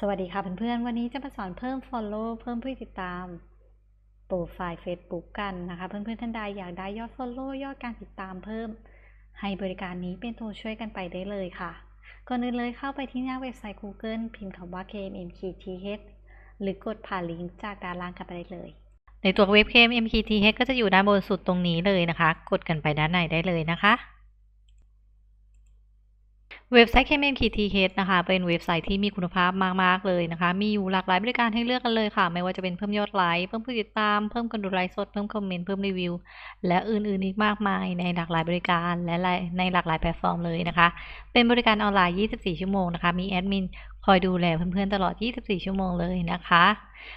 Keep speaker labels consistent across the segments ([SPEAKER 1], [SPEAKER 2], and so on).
[SPEAKER 1] สวัสดีค่ะเพื่อนๆ วันนี้จะมาสอนเพิ่ม follow เพิ่มผู้ติดตาม โปรไฟล์ Facebook กันนะคะ เพื่อนๆ ท่านใดอยากได้ยอด follow ยอดการติดตามเพิ่ม ให้บริการนี้เป็นตัวช่วยกันไปได้เลยค่ะ ก่อนอื่นเลยเข้าไปที่หน้าเว็บไซต์ Google พิมพ์คำว่า KMMKTH หรือกดผ่านลิงก์จากด้านล่างกันไปได้เลย
[SPEAKER 2] ในตัวเว็บ KMMKTH ก็จะอยู่ด้านบนสุดตรงนี้เลยนะคะ กดกันไปด้านในได้เลยนะคะ เว็บไซต์ KMMKTH นะคะ เป็นเว็บไซต์ที่มีคุณภาพมาก ๆ เลยนะคะ มีอยู่หลากหลายบริการให้เลือกกันเลยค่ะ ไม่ว่าจะเป็นเพิ่มยอดไลค์ เพิ่มผู้ติดตาม เพิ่มคนดูไลฟ์สด เพิ่มคอมเมนต์ เพิ่มรีวิว และอื่น ๆ อีกมากมายในหลากหลายบริการและในหลากหลายแพลตฟอร์มเลยนะคะ เป็นบริการออนไลน์ 24 ชั่วโมงนะคะ มีแอดมินคอยดูแลเพื่อน ๆ ตลอด 24 ชั่วโมงเลยนะคะ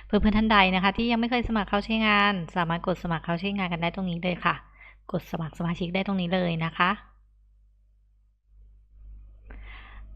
[SPEAKER 2] เพื่อน ๆ ท่านใดนะคะ ที่ยังไม่เคยสมัครเข้าใช้งาน สามารถกดสมัครเข้าใช้งานกันได้ตรงนี้เลยค่ะ กดสมัครสมาชิกได้ตรงนี้เลยนะคะ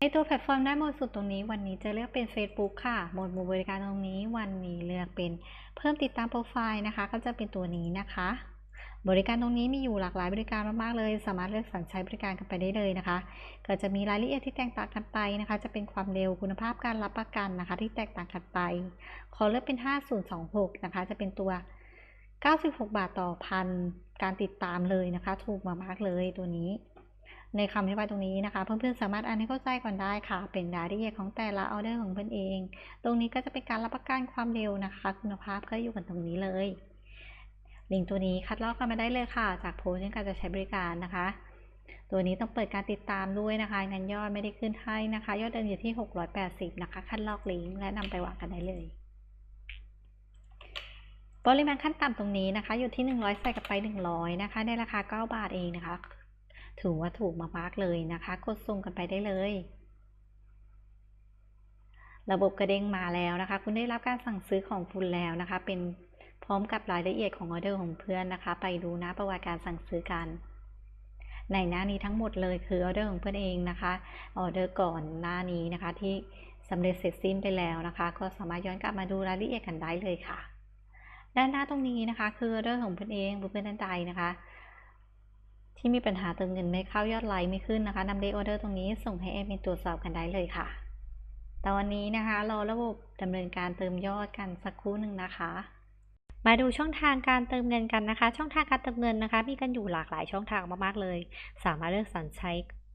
[SPEAKER 1] ในตัวแพลตฟอร์มด้านบนสุดตรงนี้ วันนี้จะเลือกเป็น Facebook ค่ะหมวดหมู่บริการตรงนี้ วันนี้เลือกเป็นเพิ่มติดตามโปรไฟล์นะคะ ก็จะเป็นตัวนี้นะคะ บริการตรงนี้มีอยู่หลากหลายบริการมากๆเลย สามารถเลือกสรรใช้บริการกันไปได้เลยนะคะ ก็จะมีรายละเอียดที่แตกต่างกันไปนะคะ จะเป็นความเร็วคุณภาพการรับประกันนะคะ ที่แตกต่างกันไป ขอเลือกเป็น 5026 นะคะ จะเป็นตัว 96 บาทต่อพันการติดตามเลยนะคะ ถูกมากๆเลยตัวนี้ ในคำอธิบายตรงนี้นะคะ เพื่อนๆสามารถอ่านให้เข้าใจก่อนได้ค่ะ เป็นรายละเอียดของแต่ละออเดอร์ของเพื่อนเอง ตรงนี้ก็จะเป็นการรับประกันความเร็วนะคะ คุณภาพก็อยู่กันตรงนี้เลย ลิงก์ตัวนี้คัดลอกกันมาได้เลยค่ะ จากโพสต์ในการจะใช้บริการนะคะ ตัวนี้ต้องเปิดการติดตามด้วยนะคะงั้นยอดไม่ได้ขึ้นให้นะคะ ยอดเดิมอยู่ที่ 680 นะคะ คัดลอกลิงก์และนำไปวางกันได้เลยปริมาณขั้นต่ำตรงนี้นะคะ อยู่ที่ 100 ใส่กับไป 100 นะคะ ในราคา 9 บาทเองนะคะ ถือว่าถูกมากๆเลยนะคะ กดส่งกันไปได้เลย ระบบกระเด้งมาแล้วนะคะ คุณได้รับการสั่งซื้อของคุณแล้วนะคะ เป็นพร้อมกับรายละเอียดของออเดอร์ของเพื่อนนะคะ ไปดูหน้าประวัติการสั่งซื้อกัน ในหน้านี้ทั้งหมดเลยคือออเดอร์ของเพื่อนเองนะคะออเดอร์ก่อนหน้านี้นะคะ ที่สำเร็จเสร็จสิ้นไปแล้วนะคะ ก็สามารถย้อนกลับมาดูรายละเอียดกันได้เลยค่ะ ด้านหน้าตรงนี้นะคะ คือออเดอร์ของเพื่อนเองเพื่อนๆท่านใดนะคะ ที่มีปัญหาเติมเงินไม่เข้ายอดไลค์ไม่ขึ้นนะคะนำเดย์ออเดอร์ตรงนี้ส่งให้แอดมินตรวจสอบกันได้เลยค่ะ แต่วันนี้นะคะรอระบบดำเนินการเติมยอดกันสักครู่หนึ่งนะคะ
[SPEAKER 2] มาดูช่องทางการเติมเงินกันนะคะ ช่องทางการเติมเงินนะคะ มีกันอยู่หลากหลายช่องทางมากๆเลย สามารถเลือกสรรใช้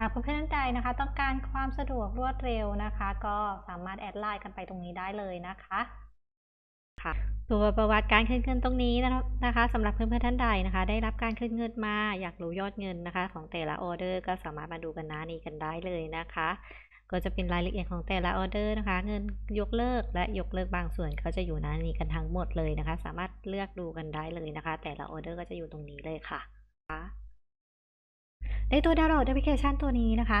[SPEAKER 1] หากเพื่อนๆท่านใดนะคะ ต้องการความสะดวกรวดเร็วนะคะ ก็สามารถแอดไลน์กันไปตรงนี้ได้เลยนะคะ
[SPEAKER 2] ค่ะตัวประวัติการคืนเงินตรงนี้นะคะสำหรับเพื่อนๆท่านใดนะคะ ได้รับการคืนเงินมาอยากรู้ยอดเงินนะคะ ของแต่ละออเดอร์ก็สามารถมาดูกันหน้านี้กันได้เลยนะคะ ก็จะเป็นรายละเอียดของแต่ละออเดอร์นะคะ เงินยกเลิกและยกเลิกบางส่วนก็จะอยู่หน้านี้กันทั้งหมดเลยนะคะ สามารถเลือกดูกันได้เลยนะคะ แต่ละออเดอร์ก็จะอยู่ตรงนี้เลยค่ะ
[SPEAKER 1] ในตัวดาวน์โหลดแอปพลิเคชันตัวนี้นะคะ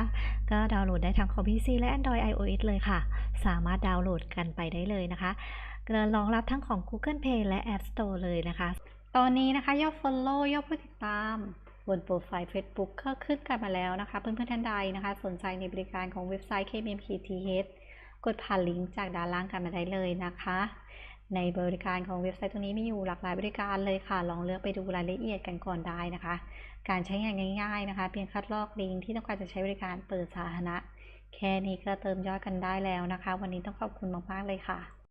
[SPEAKER 1] ก็ดาวน์โหลดได้ทั้งของ PC และ Android iOS เลยค่ะ สามารถดาวน์โหลดกันไปได้เลยนะคะรองรับทั้งของ Google Play และ App Store เลยนะคะ ตอนนี้นะคะยอด Follow ยอดผู้ติดตามบนโปรไฟล์ Facebook ก็ขึ้นกันมาแล้วนะคะ เพื่อนๆท่านใดนะคะ สนใจในบริการของเว็บไซต์ KMMKTH กดผ่านลิงก์จากด้านล่างกันมาได้เลยนะคะ ในบริการของเว็บไซต์ตัวนี้มีอยู่หลากหลายบริการเลยค่ะ ลองเลือกไปดูรายละเอียดกันก่อนได้นะคะ การใช้งานง่ายๆนะคะ เพียงคัดลอกลิงก์ที่ต้องการจะใช้บริการเปิดสาธารณะ แค่นี้ก็เติมยอดกันได้แล้วนะคะ วันนี้ต้องขอบคุณมากๆเลยค่ะ